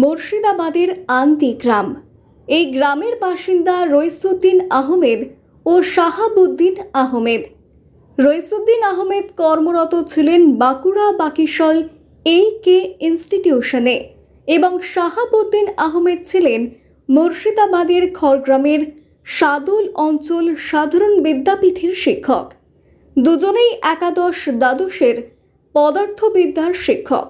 মুর্শিদাবাদের আন্তি গ্রাম। এই গ্রামের বাসিন্দা রইসুদ্দিন আহমেদ ও শাহাবুদ্দিন আহমেদ। রইসুদ্দিন আহমেদ কর্মরত ছিলেন বাঁকুড়া বাকিশল এই কে ইনস্টিটিউশনে এবং শাহাবুদ্দিন আহমেদ ছিলেন মুর্শিদাবাদের খড়গ্রামের সাদুল অঞ্চল সাধারণ বিদ্যাপীঠের শিক্ষক। দুজনেই একাদশ দ্বাদশের পদার্থবিদ্যার শিক্ষক।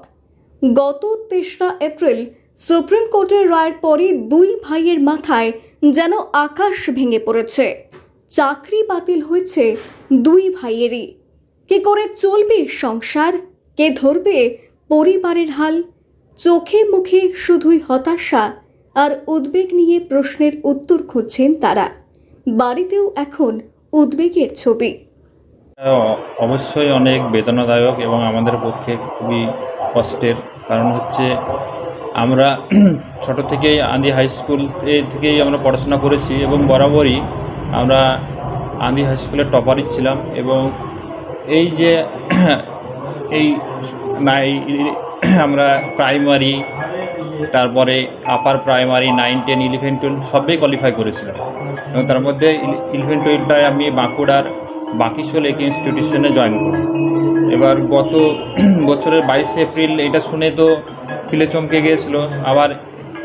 গত তেসরা এপ্রিল সুপ্রিম কোর্টের রায়ের পরে দুই ভাইয়ের মাথায় যেন আকাশ ভেঙে পড়েছে। চাকরি বাতিল হয়েছে দুই ভাইয়েরই। কি করে চলবে সংসার? কে ধরবে পরিবারের হাল? চোখে মুখে শুধুই হতাশা আর উদ্বেগ নিয়ে প্রশ্নের উত্তর খুঁজছেন তারা। বাড়িতেও এখন উদ্বেগের ছবি। অবশ্যই অনেক বেদনাদায়ক এবং আমাদের পক্ষে খুবই কষ্টের কারণ হচ্ছে আমরা ছোট থেকেই আন্দি হাই স্কুল থেকেই আমরা পড়াশোনা করেছি এবং বরাবরই আমরা আন্দি হাই স্কুলের টপারই ছিলাম এবং এই যে এই আমরা প্রাইমারি, তারপরে upper primary, nine, ten, eleven, twelve সবই কোয়ালিফাই করেছিলাম। এবং তার মধ্যে ইলেভেন, টুয়েলভটায় আমি বাঁকুড়ার বাকিশোল একে ইনস্টিটিউশনে জয়েন করি। এবার গত বছরের বাইশে এপ্রিল এটা শুনে তো ফিলে চমকে গিয়েছিল। আবার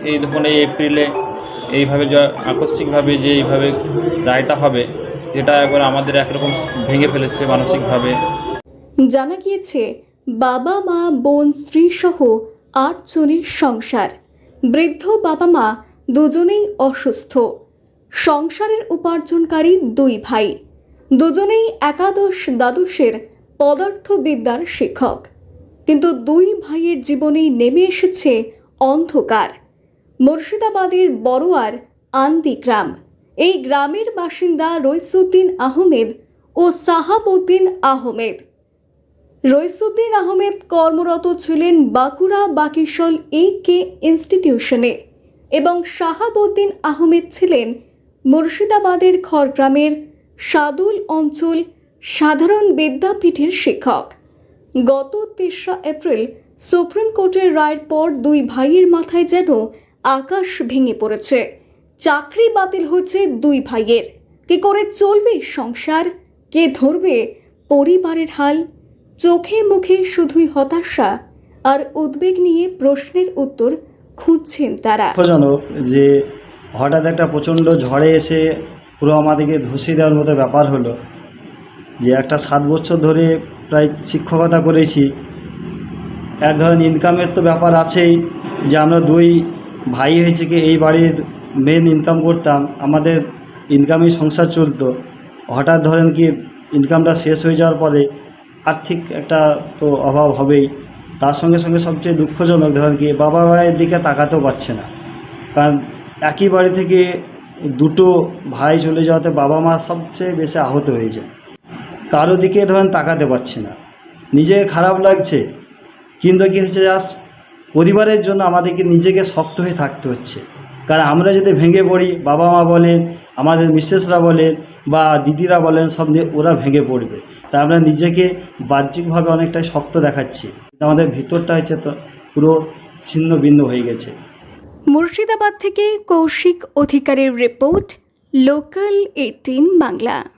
এই ধরুন এই এপ্রিলে এইভাবে আকস্মিকভাবে যে এইভাবে রায়টা হবে, যেটা একবার আমাদের একরকম ভেঙে ফেলেছে মানসিকভাবে। জানা গিয়েছে, বাবা, মা, বোন, স্ত্রী সহ আট জনের সংসার। বৃদ্ধ বাবা, মা দুজনেই অসুস্থ। সংসারের উপার্জনকারী দুই ভাই। দুজনেই একাদশ দ্বাদশের পদার্থবিদ্যার শিক্ষক। কিন্তু দুই ভাইয়ের জীবনেই নেমে এসেছে অন্ধকার। মুর্শিদাবাদের বড়োয়ার আন্দি গ্রাম। এই গ্রামের বাসিন্দা রইসুদ্দিন আহমেদ ও সাহাবুদ্দিন আহমেদ। রইসুদ্দিন আহমেদ কর্মরত ছিলেন বাঁকুড়া বাকিশল এ কে ইনস্টিটিউশনে এবং শাহাবুদ্দিন আহমেদ ছিলেন মুর্শিদাবাদের খড়গ্রামের সাদুল অঞ্চল সাধারণ বিদ্যাপীঠের শিক্ষক। গত তেসরা এপ্রিল সুপ্রিম কোর্টের রায়ের পর দুই ভাইয়ের মাথায় যেন আকাশ ভেঙে পড়েছে। চাকরি বাতিল হয়েছে দুই ভাইয়ের। কি করে চলবে সংসার? কে ধরবে পরিবারের হাল? চোখে মুখে শুধুই হতাশা আর উদ্বেগ নিয়ে প্রশ্নের উত্তর খুঁজছেন তারা। দুঃখজনক যে হঠাৎ একটা প্রচণ্ড ঝড়ে এসে পুরো আমাদেরকে ধসিয়ে দেওয়ার মতো ব্যাপার হলো যে একটা সাত বছর ধরে প্রায় শিক্ষকতা করেছি। এক ধরনের ইনকামের তো ব্যাপার আছেই যে আমরা দুই ভাই হয়েছে কি এই বাড়ির মেন ইনকাম করতাম, আমাদের ইনকামেই সংসার চলতো। হঠাৎ ধরেন কি ইনকামটা শেষ হয়ে যাওয়ার পরে আর্থিক একটা তো অভাব হবেই। তার সঙ্গে সঙ্গে সবচেয়ে দুঃখজনক ধরেন কি বাবা মায়ের দিকে তাকাতেও পারছে না। কারণ একই বাড়ি থেকে দুটো ভাই চলে যাওয়াতে বাবা মা সবচেয়ে বেশি আহত হয়েছে কারও দিকে ধরেন তাকাতে পারছে না। নিজেকে খারাপ লাগছে। কিন্তু কী হচ্ছে জাস্ট পরিবারের জন্য আমাদেরকে নিজেকে শক্ত হয়ে থাকতে হচ্ছে। কারণ আমরা যদি ভেঙে পড়ি বাবা মা বলেন, আমাদের মিসেসরা বলেন বা দিদিরা বলেন, সব ওরা ভেঙে পড়বে। তাই আমরা নিজেকে বাহ্যিকভাবে অনেকটাই শক্ত দেখাচ্ছি। আমাদের ভিতরটা হচ্ছে তো পুরো ছিন্ন ভিন্ন হয়ে গেছে। মুর্শিদাবাদ থেকে কৌশিক অধিকারের রিপোর্ট, লোকাল এইটিন বাংলা।